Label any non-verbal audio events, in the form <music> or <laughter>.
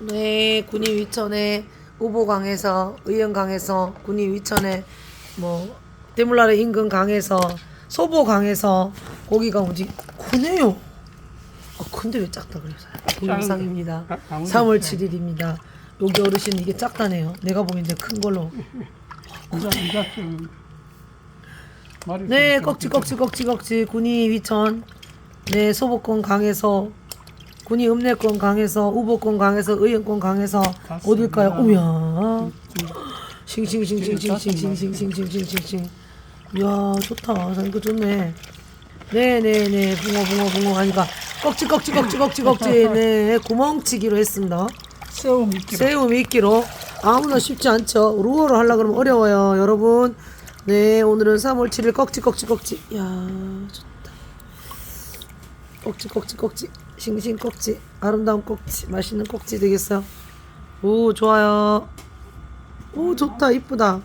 네, 군인 위천에 우보강에서 의연강에서 군인 위천에 뭐 대물나라 인근 강에서 소보강에서 고기가 오지 크네요. 아, 근데 왜 작다. 가- 강원도 3월 짱. 7일입니다. 여기 어르신 이게 작다네요. 내가 보기엔 이제 큰 걸로. <laughs> 네, 좀- 꺽지 꺽지 꺽지 꺽지 군이 위천. 네, 소보권 강에서 군이 읍내권 강에서 우보권 강에서 의연권 강에서 어딜까요? 오야. 싱싱싱싱싱싱싱싱싱싱싱싱싱. 이야, 좋다. 자, 이거 좋네. 네네네, 붕어 붕어 붕어 하니까 꺽지 꺽지 꺽지 꺽지 꺽지. 네, 구멍치기로 했습니다. 새우 미끼 새우 미끼로 아무나 쉽지 않죠. 루어로 하려 그러면 어려워요, 여러분. 네, 오늘은 3월 7일 꺽지 꺽지 꺽지. 야, 좋다. 꺽지 꺽지 꺽지. 싱싱 꺽지. 아름다운 꺽지. 맛있는 꺽지 되겠어요. 오, 좋아요. 오, 좋다. 이쁘다.